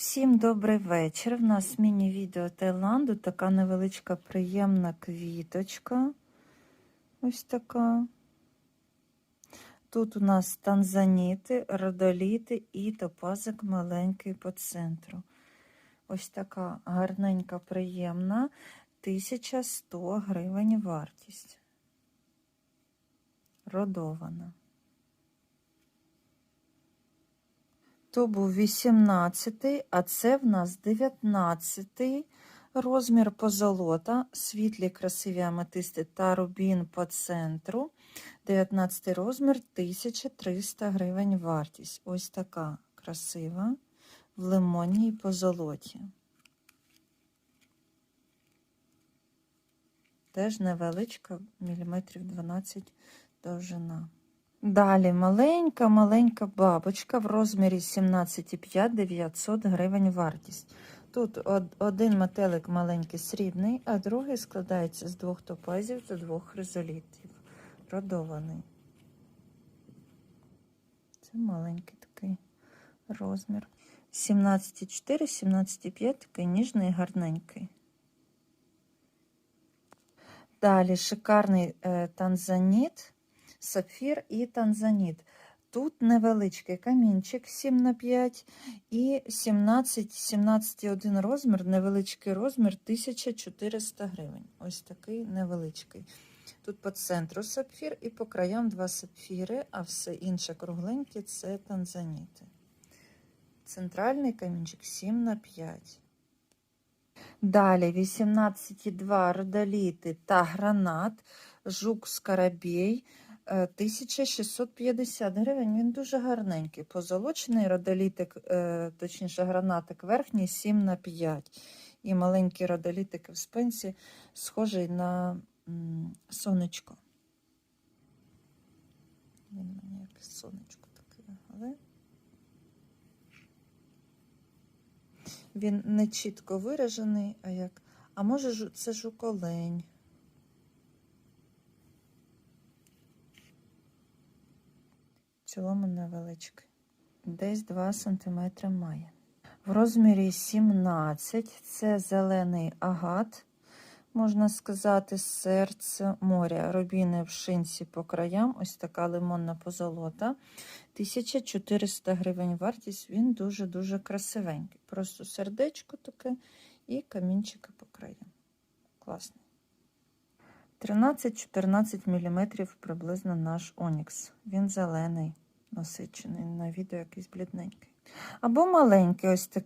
Всім добрий вечір. В нас міні-відео Таїланду. Така невеличка приємна квіточка. Ось така. Тут у нас танзаніти, родоліти і топазик маленький по центру. Ось така гарненька, приємна. 1100 гривень вартість. Родована. То був 18, а це в нас 19 розмір позолота, світлі красиві аметисти та рубін по центру. 19 розмір 1300 гривень вартість. Ось така красива в лимонній позолоті. Теж невеличка, міліметрів 12 довжина. Далі маленька, маленька бабочка в розмірі 17,5 900 гривень вартість. Тут один метелик маленький срібний, а другий складається з двох топазів та двох хризолітів. Родований. Це маленький такий розмір. 17,4, 17,5, такий ніжний гарненький. Далі шикарний е, танзаніт сапфір і танзаніт. Тут невеличкий камінчик 7 на 5 і 17, 17,1 розмір, невеличкий розмір 1400 гривень. Ось такий невеличкий. Тут по центру сапфір і по краям два сапфіри, а все інше кругленьке це танзаніти. Центральний камінчик 7 на 5. Далі 18,2 родоліти та гранат, жук скарабій. 1650 гривень. Він дуже гарненький. Позолочений родолітик, е, точніше, гранатик верхній 7 на 5. І маленький родолітик в спинці, схожий на сонечко. Він мені як сонечко таке, але він не чітко виражений, а як. А може, це жуколень. Цілому невеличкий. Десь 2 см має. В розмірі 17 це зелений агат, можна сказати, серце моря. Рубіни в шинці по краям, ось така лимонна позолота. 1400 гривень вартість, він дуже-дуже красивенький. Просто сердечко таке і камінчики по краям. Класний. 13-14 мм приблизно наш Онікс. Він зелений, насичений, на відео якийсь блідненький. Або маленький, ось таке